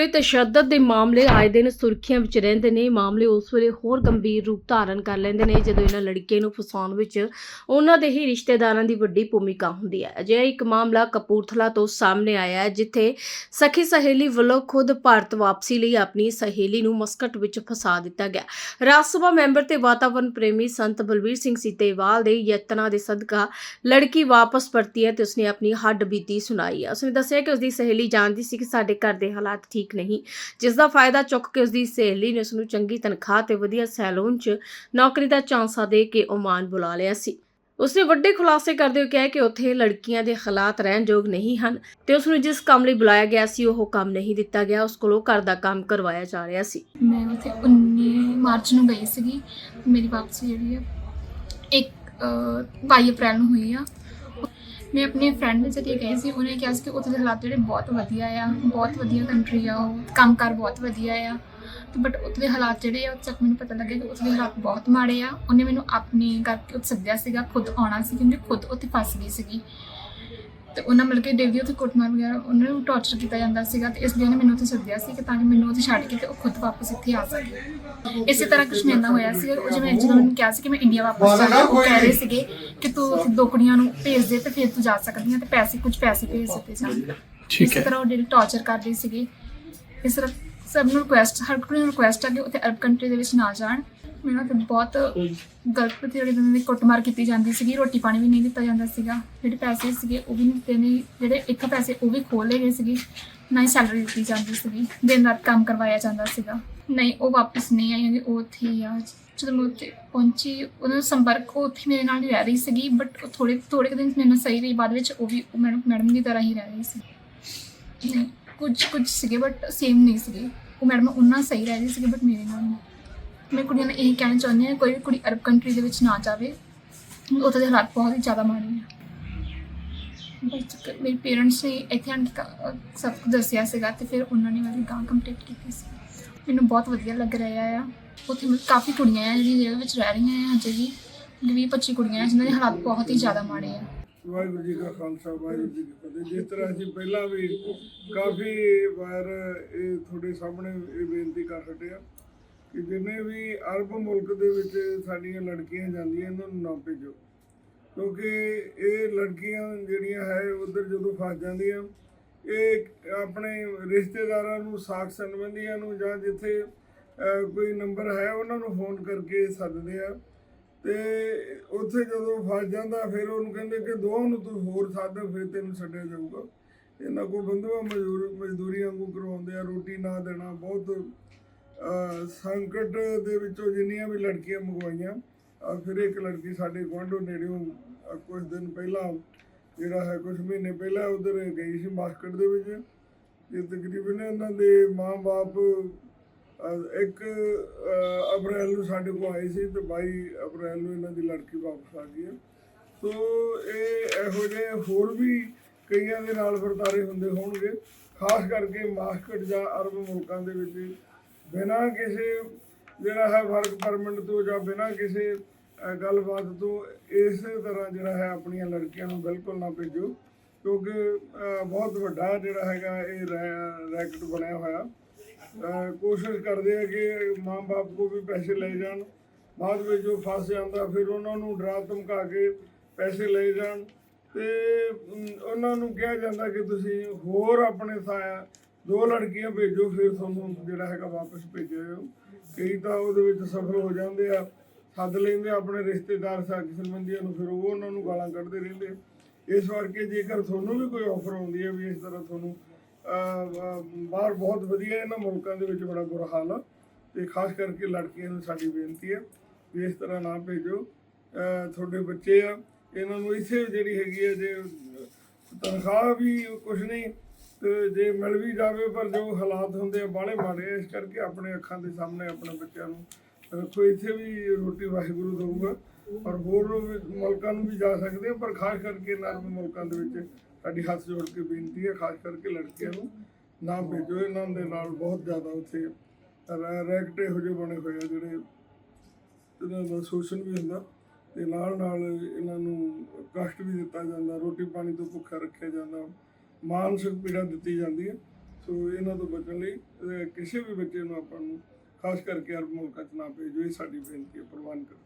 ਇਹ ਤਸ਼ੱਦਦ ਦੇ ਮਾਮਲੇ ਆਏ ਦਿਨ ਸੁਰਖੀਆਂ ਵਿੱਚ ਰਹਿੰਦੇ ਨੇ। ਮਾਮਲੇ ਉਸ ਵੇਲੇ ਹੋਰ ਗੰਭੀਰ ਰੂਪ ਧਾਰਨ ਕਰ ਲੈਂਦੇ ਨੇ, ਜਦੋਂ ਇਹਨਾਂ ਲੜਕੀਆਂ ਨੂੰ ਫਸਾਉਣ ਵਿੱਚ ਉਹਨਾਂ ਦੇ ਹੀ ਰਿਸ਼ਤੇਦਾਰਾਂ ਦੀ ਵੱਡੀ ਭੂਮਿਕਾ ਹੁੰਦੀ ਹੈ। ਅਜਿਹਾ ਇੱਕ ਮਾਮਲਾ ਕਪੂਰਥਲਾ ਤੋਂ ਸਾਹਮਣੇ ਆਇਆ ਹੈ, ਜਿੱਥੇ ਸਖੀ ਸਹੇਲੀ ਵੱਲੋਂ ਖੁਦ ਭਾਰਤ ਵਾਪਸੀ ਲਈ ਆਪਣੀ ਸਹੇਲੀ ਨੂੰ ਮਸਕਟ ਵਿੱਚ ਫਸਾ ਦਿੱਤਾ ਗਿਆ। ਰਾਜ ਸਭਾ ਮੈਂਬਰ ਤੇ ਵਾਤਾਵਰਣ ਪ੍ਰੇਮੀ ਸੰਤ ਬਲਬੀਰ ਸਿੰਘ ਸੀਤੇਵਾਲ ਦੇ ਯਤਨਾਂ ਦੇ ਸਦਕਾ ਲੜਕੀ ਵਾਪਸ ਪਰਤੀ ਹੈ ਤੇ ਉਸਨੇ ਆਪਣੀ ਹੱਡ ਬੀਤੀ ਸੁਣਾਈ ਹੈ। ਉਸਨੇ ਦੱਸਿਆ ਕਿ ਉਸਦੀ ਸਹੇਲੀ ਜਾਣਦੀ ਸੀ ਕਿ ਸਾਡੇ ਘਰ ਦੇ ਹਾਲਾਤ ਠੀਕ ਨਹੀਂ। ਜਿਸ ਦਾ ਫਾਇਦਾ ਚੁੱਕ ਕੇ ਉਸਦੀ ਸਹੇਲੀ ਨੇ ਉਸਨੂੰ ਚੰਗੀ ਤਨਖਾਹ ਤੇ ਵਧੀਆ ਸੈਲੂਨ 'ਚ ਨੌਕਰੀ ਦਾ ਚਾਂਸਾ ਦੇ ਕੇ ਓਮਾਨ ਬੁਲਾ ਲਿਆ ਸੀ। ਉਸਨੇ ਵੱਡੇ ਖੁਲਾਸੇ ਕਰਦੇ ਹੋਏ ਕਿਹਾ ਕਿ ਉੱਥੇ ਲੜਕੀਆਂ ਦੇ ਹਾਲਾਤ ਰਹਿਣਯੋਗ ਨਹੀਂ ਹਨ ਤੇ ਉਸ ਨੂੰ ਜਿਸ ਕੰਮ ਲਈ ਬੁਲਾਇਆ ਗਿਆ ਸੀ ਉਹ ਕੰਮ ਨਹੀਂ ਦਿੱਤਾ ਗਿਆ। ਉਸ ਕੋਲੋਂ ਘਰ ਦਾ ਕੰਮ ਕਰਵਾਇਆ ਜਾ ਰਿਹਾ ਸੀ। ਮੈਂ ਉੱਥੇ 19 ਮਾਰਚ ਨੂੰ ਗਈ ਸੀਗੀ। ਮੇਰੀ ਵਾਪਸੀ ਜਿਹੜੀ ਹੈ ਇੱਕ ਅਹ, 22 ਅਪ੍ਰੈਲ ਨੂੰ ਹੋਈ ਆ। ਮੈਂ ਆਪਣੇ ਫਰੈਂਡ ਦੇ ਜ਼ਰੀਏ ਗਈ ਸੀ, ਉਹਨੇ ਕਿਹਾ ਸੀ ਕਿ ਉੱਥੇ ਦੇ ਹਾਲਾਤ ਜਿਹੜੇ ਬਹੁਤ ਵਧੀਆ ਆ, ਬਹੁਤ ਵਧੀਆ ਕੰਟਰੀ ਆ ਉਹ, ਕੰਮਕਾਰ ਬਹੁਤ ਵਧੀਆ ਆ। ਤੇ ਬਟ ਉੱਥੇ ਦੇ ਹਾਲਾਤ ਜਿਹੜੇ ਆ, ਉਹ ਤੱਕ ਮੈਨੂੰ ਪਤਾ ਲੱਗਿਆ ਕਿ ਉੱਥੇ ਦੇ ਹਾਲਾਤ ਬਹੁਤ ਮਾੜੇ ਆ। ਉਹਨੇ ਮੈਨੂੰ ਆਪਣੀ ਕਰਕੇ ਉੱਥੇ ਸੱਦਿਆ ਸੀਗਾ, ਖੁਦ ਆਉਣਾ ਸੀ, ਕਿਉਂਕਿ ਖੁਦ ਉੱਥੇ ਫਸ ਗਈ ਸੀਗੀ। ਤੇ ਉਹਨਾਂ ਮਿਲ ਕੇ ਡੇਲੀ ਉੱਥੇ ਕੁੱਟਮਾਰ ਵਗੈਰਾ ਉਹਨਾਂ ਨੂੰ ਟੌਰਚਰ ਕੀਤਾ ਜਾਂਦਾ ਸੀਗਾ ਤੇ ਇਸ ਲਈ ਉਹਨੇ ਮੈਨੂੰ ਉੱਥੇ ਸੱਦਿਆ ਸੀ ਕਿ ਤਾਂ ਕਿ ਮੈਨੂੰ ਉੱਥੇ ਛੱਡ ਕੇ ਤੇ ਉਹ ਖੁਦ ਵਾਪਸ ਇੱਥੇ ਆ ਸਕੇ। ਇਸੇ ਤਰ੍ਹਾਂ ਕੁਝ ਨਾਲ ਹੋਇਆ ਸੀ ਉਹ ਜਿਵੇਂ ਜਦੋਂ ਮੈਨੂੰ ਕਿਹਾ ਸੀ ਕਿ ਮੈਂ ਇੰਡੀਆ ਵਾਪਸ ਜਾਣਾ ਉਹ ਕਹਿ ਰਹੇ ਸੀਗੇ ਕਿ ਤੂੰ ਉੱਥੇ ਦੋ ਕੁੜੀਆਂ ਨੂੰ ਭੇਜ ਦੇ ਤੇ ਫਿਰ ਤੂੰ ਜਾ ਸਕਦੀ ਹੈ ਤੇ ਪੈਸੇ ਕੁਝ ਪੈਸੇ ਭੇਜ ਦਿੱਤੇ ਜਾਣ। ਠੀਕ ਇਸੇ ਹੈ। ਤਰ੍ਹਾਂ ਉਹ ਡੇਲੀ ਟੌਰਚਰ ਕਰਦੇ ਸੀਗੇ ਇਸ ਤਰ੍ਹਾਂ ਸਭ ਨੂੰ ਰਿਕੁਐਸਟ ਹਰ ਕੋਈ ਨੂੰ ਰਿਕੁਐਸਟ ਆ ਕਿ ਉੱਥੇ ਅਰਬ ਕੰਟਰੀ ਦੇ ਵਿੱਚ ਨਾ ਜਾਣ। ਮੈਨੂੰ ਤੇ ਬਹੁਤ ਗਲਤ ਪ੍ਰਤੀ ਦੀ ਕੁੱਟਮਾਰ ਕੀਤੀ ਜਾਂਦੀ ਸੀਗੀ, ਰੋਟੀ ਪਾਣੀ ਵੀ ਨਹੀਂ ਦਿੱਤਾ ਜਾਂਦਾ ਸੀਗਾ, ਜਿਹੜੇ ਪੈਸੇ ਸੀਗੇ ਉਹ ਵੀ ਨਹੀਂ ਦਿੱਤੇ ਨਹੀਂ, ਜਿਹੜੇ ਇੱਕ ਪੈਸੇ ਉਹ ਵੀ ਖੋਹ ਲਏ ਗਏ ਸੀਗੇ, ਨਾ ਹੀ ਸੈਲਰੀ ਦਿੱਤੀ ਜਾਂਦੀ ਸੀਗੀ, ਦਿਨ ਰਾਤ ਕੰਮ ਕਰਵਾਇਆ ਜਾਂਦਾ ਸੀਗਾ। ਨਹੀਂ, ਉਹ ਵਾਪਸ ਨਹੀਂ ਆਈ ਉਹਦੀ ਉਹ ਉੱਥੇ ਹੀ ਆ। ਜਦੋਂ ਮੈਂ ਉੱਥੇ ਪਹੁੰਚੀ, ਉਹਨਾਂ ਸੰਪਰਕ ਉਹ ਉੱਥੇ ਮੇਰੇ ਨਾਲ ਹੀ ਰਹਿ ਰਹੀ ਸੀਗੀ ਬਟ ਉਹ ਥੋੜੇ ਥੋੜੇ ਕੁ ਦਿਨ ਮੇਰੇ ਨਾਲ ਸਹੀ ਰਹੀ, ਬਾਅਦ ਵਿੱਚ ਉਹ ਵੀ ਮੈਡਮ ਮੈਡਮ ਦੀ ਤਰ੍ਹਾਂ ਹੀ ਰਹਿ ਰਹੀ ਸੀ। ਕੁਝ ਕੁਝ ਸੀਗੇ ਬਟ ਸੇਮ ਨਹੀਂ ਸੀਗੇ। ਉਹ ਮੈਡਮ ਉਹਨਾਂ ਸਹੀ ਰਹਿ ਰਹੀ ਸੀਗੀ ਬਟ ਮੇਰੇ ਨਾਲ ਨਹੀਂ। ਮੈਂ ਕੁੜੀਆਂ ਨੂੰ ਇਹ ਕਹਿਣਾ ਚਾਹੁੰਦੀ ਹਾਂ, ਕੋਈ ਵੀ ਕੁੜੀ ਅਰਬ ਕੰਟਰੀ ਦੇ ਵਿੱਚ ਨਾ ਜਾਵੇ ਉੱਥੇ ਦੇ ਹਾਲਾਤ ਬਹੁਤ ਹੀ ਜ਼ਿਆਦਾ ਮਾੜੇ ਆ ਮੇਰੇ ਪੇਰੈਂਟਸ ਨੇ ਇੱਥੇ ਆਣ ਕੇ ਸਭ ਕੁਝ ਦੱਸਿਆ ਸੀਗਾ ਤੇ ਫਿਰ ਉਹਨਾਂ ਨੇ ਮੇਰੀ ਗਾਂ ਕੰਪਲੀਟ ਕੀਤੀ ਸੀ। ਮੈਨੂੰ ਬਹੁਤ ਵਧੀਆ ਲੱਗ ਰਿਹਾ ਆ। ਉੱਥੇ ਮਤਲਬ ਕਾਫੀ ਕੁੜੀਆਂ ਆ ਜਿਹੜੀਆਂ ਜੇਲ੍ਹ ਵਿੱਚ ਰਹਿ ਰਹੀਆਂ ਆ ਅਜੇ ਵੀ। 20 25 ਕੁੜੀਆਂ ਆ ਜਿਨ੍ਹਾਂ ਦੇ ਹਾਲਾਤ ਬਹੁਤ ਹੀ ਜ਼ਿਆਦਾ ਮਾੜੇ ਆ। ਵਾਹਿਗੁਰੂ ਜੀ ਕਾ ਖਾਲਸਾ, ਵਾਹਿਗੁਰੂ ਜੀ ਕੀ ਫਤਿਹ। ਜਿਸ ਤਰ੍ਹਾਂ ਅਸੀਂ ਪਹਿਲਾਂ ਵੀ ਕਾਫੀ ਵਾਰ ਇਹ ਤੁਹਾਡੇ ਸਾਹਮਣੇ ਇਹ ਬੇਨਤੀ ਕਰ ਹਟੇ ਆ ਕਿ ਜਿੰਨੇ ਵੀ ਅਰਬ ਮੁਲਕ ਦੇ ਵਿੱਚ ਸਾਡੀਆਂ ਲੜਕੀਆਂ ਜਾਂਦੀਆਂ, ਇਹਨਾਂ ਨੂੰ ਨਾ ਭੇਜੋ। ਕਿਉਂਕਿ ਇਹ ਲੜਕੀਆਂ ਜਿਹੜੀਆਂ ਹੈ ਉਧਰ ਜਦੋਂ ਫਸ ਜਾਂਦੀਆਂ, ਇਹ ਆਪਣੇ ਰਿਸ਼ਤੇਦਾਰਾਂ ਨੂੰ, ਸਾਖ ਸੰਬੰਧੀਆਂ ਨੂੰ ਜਾਂ ਜਿੱਥੇ ਕੋਈ ਨੰਬਰ ਹੈ, ਉਹਨਾਂ ਨੂੰ ਫੋਨ ਕਰਕੇ ਸੱਦਦੇ ਆ। ਤੇ ਉੱਥੇ ਜਦੋਂ ਫਸ ਜਾਂਦਾ, ਫਿਰ ਉਹਨੂੰ ਕਹਿੰਦੇ ਕਿ ਦੋਹਾਂ ਨੂੰ ਤੂੰ ਹੋਰ ਸਾਧ ਫਿਰ ਤੈਨੂੰ ਛੱਡਿਆ ਜਾਊਗਾ। ਇਹਨਾਂ ਕੋ ਬੰਦੂਆ ਮਜ਼ਦੂਰ, ਮਜ਼ਦੂਰੀ ਵਾਂਗੂ ਕਰਵਾਉਂਦੇ ਆ, ਰੋਟੀ ਨਾ ਦੇਣਾ, ਬਹੁਤ ਸੰਕਟ ਦੇ ਵਿੱਚੋਂ ਜਿੰਨੀਆਂ ਵੀ ਲੜਕੀਆਂ ਮੰਗਵਾਈਆਂ ਫਿਰ ਇੱਕ ਲੜਕੀ ਸਾਡੇ ਗੁਆਂਢੋਂ ਨੇੜਿਓਂ ਅਹ, ਕੁਝ ਦਿਨ ਪਹਿਲਾਂ ਜਿਹੜਾ ਹੈ ਕੁਝ ਮਹੀਨੇ ਪਹਿਲਾਂ ਉਧਰ ਗਈ ਸੀ ਮਾਸਕਟ ਦੇ ਵਿੱਚ ਤੇ ਤਕਰੀਬਨ ਇਹਨਾਂ ਦੇ ਮਾਂ-ਬਾਪ ਇੱਕ ਅਪ੍ਰੈਲ ਨੂੰ ਸਾਡੇ ਕੋਲ ਆਏ ਸੀ ਤੇ 22 ਅਪ੍ਰੈਲ ਨੂੰ ਇਹਨਾਂ ਦੀ ਲੜਕੀ ਵਾਪਸ ਆ ਗਈ ਹੈ। ਸੋ ਇਹ ਇਹੋ ਜਿਹੇ ਹੋਰ ਵੀ ਕਈਆਂ ਦੇ ਨਾਲ ਵਰਤਾਰੇ ਹੁੰਦੇ ਹੋਣਗੇ ਖਾਸ ਕਰਕੇ ਮਾਸਕਟ ਜਾਂ ਅਰਬ ਮੁਲਕਾਂ ਦੇ ਵਿੱਚ ਬਿਨਾਂ ਕਿਸੇ ਜਿਹੜਾ ਹੈ ਵਰਕ ਪਰਮਿਟ ਤੋਂ ਜਾਂ ਬਿਨਾਂ ਕਿਸੇ ਗੱਲਬਾਤ ਤੋਂ ਇਸੇ ਤਰ੍ਹਾਂ ਜਿਹੜਾ ਹੈ ਆਪਣੀਆਂ ਲੜਕੀਆਂ ਨੂੰ ਬਿਲਕੁਲ ਨਾ ਭੇਜੋ, ਕਿਉਂਕਿ ਬਹੁਤ ਵੱਡਾ ਜਿਹੜਾ ਹੈਗਾ ਇਹ ਰੈ- ਰੈਕਟ ਬਣਿਆ ਹੋਇਆ। ਕੋਸ਼ਿਸ਼ ਕਰਦੇ ਆ ਕਿ ਮਾਂ-ਬਾਪ ਕੋ ਵੀ ਪੈਸੇ ਲੈ ਜਾਣ, ਬਾਅਦ ਵਿੱਚ ਜੋ ਫਸ ਜਾਂਦਾ ਫਿਰ ਉਹਨਾਂ ਨੂੰ ਡਰਾ ਧਮਕਾ ਕੇ ਪੈਸੇ ਲੈ ਜਾਣ। ਤੇ ਉਹਨਾਂ ਨੂੰ ਕਿਹਾ ਜਾਂਦਾ ਕਿ ਤੁਸੀਂ ਹੋਰ ਆਪਣੇ ਥਾਂ ਦੋ ਲੜਕੀਆਂ ਭੇਜੋ, ਫਿਰ ਤੁਹਾਨੂੰ ਜਿਹੜਾ ਹੈਗਾ ਵਾਪਸ ਭੇਜਿਓ ਜਾਊ। ਕਈ ਤਾਂ ਉਹਦੇ ਵਿੱਚ ਸਫਲ ਹੋ ਜਾਂਦੇ ਆ, ਸੱਦ ਲੈਂਦੇ ਆਪਣੇ ਰਿਸ਼ਤੇਦਾਰ ਸਾਥੀ ਸੰਬੰਧੀਆਂ ਨੂੰ, ਫਿਰ ਉਹ ਉਹਨਾਂ ਨੂੰ ਗਾਲਾਂ ਕੱਢਦੇ ਰਹਿੰਦੇ ਇਸ ਕਰਕੇ ਜੇਕਰ ਤੁਹਾਨੂੰ ਵੀ ਕੋਈ ਆਫਰ ਆਉਂਦੀ ਹੈ ਵੀ ਇਸ ਤਰ੍ਹਾਂ ਤੁਹਾਨੂੰ ਬਾਹਰ ਬਹੁਤ ਵਧੀਆ ਇਹਨਾਂ ਮੁਲਕਾਂ ਦੇ ਵਿੱਚ ਬੜਾ ਬੁਰਾ ਹਾਲ ਆ, ਤੇ ਖਾਸ ਕਰਕੇ ਲੜਕੀਆਂ ਨੂੰ ਸਾਡੀ ਬੇਨਤੀ ਹੈ ਵੀ ਇਸ ਤਰ੍ਹਾਂ ਨਾ ਭੇਜੋ ਤੁਹਾਡੇ ਬੱਚੇ ਆ, ਇਹਨਾਂ ਨੂੰ ਇਸੇ ਜਿਹੜੀ ਹੈਗੀ ਹੈ ਜੇ ਤਨਖਾਹ ਵੀ ਕੁਝ ਨਹੀਂ ਤੇ ਜੇ ਮਿਲ ਵੀ ਜਾਵੇ ਪਰ ਜੋ ਹਾਲਾਤ ਹੁੰਦੇ ਆ ਬਾਹਲੇ ਮਾੜੇ ਆ, ਇਸ ਕਰਕੇ ਆਪਣੇ ਅੱਖਾਂ ਦੇ ਸਾਹਮਣੇ ਆਪਣੇ ਬੱਚਿਆਂ ਨੂੰ ਰੱਖੋ। ਇੱਥੇ ਵੀ ਰੋਟੀ ਵਾਹਿਗੁਰੂ ਦਊਗਾ ਪਰ ਹੋਰ ਵੀ ਮੁਲਕਾਂ ਨੂੰ ਵੀ ਜਾ ਸਕਦੇ ਆ ਪਰ ਖਾਸ ਕਰਕੇ ਨਰਮ ਮੁਲਕਾਂ ਦੇ ਵਿੱਚ ਸਾਡੀ ਹੱਥ ਜੋੜ ਕੇ ਬੇਨਤੀ ਹੈ ਖਾਸ ਕਰਕੇ ਲੜਕੀਆਂ ਨੂੰ ਨਾ ਭੇਜੋ। ਇਹਨਾਂ ਦੇ ਨਾਲ ਬਹੁਤ ਜ਼ਿਆਦਾ ਉੱਥੇ ਰੈ- ਰੈਕਟ ਇਹੋ ਜਿਹੇ ਬਣੇ ਹੋਏ ਆ ਜਿਹੜੇ ਇਹਨਾਂ ਦਾ ਸ਼ੋਸ਼ਣ ਵੀ ਹੁੰਦਾ ਤੇ ਨਾਲ ਨਾਲ ਇਹਨਾਂ ਨੂੰ ਕਸ਼ਟ ਵੀ ਦਿੱਤਾ ਜਾਂਦਾ ਰੋਟੀ ਪਾਣੀ ਤੋਂ ਭੁੱਖਾ ਰੱਖਿਆ ਜਾਂਦਾ। ਮਾਨਸਿਕ ਪੀੜਾ ਦਿੱਤੀ ਜਾਂਦੀ ਹੈ। ਸੋ ਇਹਨਾਂ ਤੋਂ ਬਚਣ ਲਈ ਕਿਸੇ ਵੀ ਬੱਚੇ ਨੂੰ ਆਪਾਂ ਨੂੰ ਖਾਸ ਕਰਕੇ ਅਰਬ ਮੁਲਕਾਂ 'ਚ ਨਾ ਭੇਜੋ, ਇਹ ਸਾਡੀ ਬੇਨਤੀ ਹੈ, ਪ੍ਰਵਾਨ ਕਰੋ।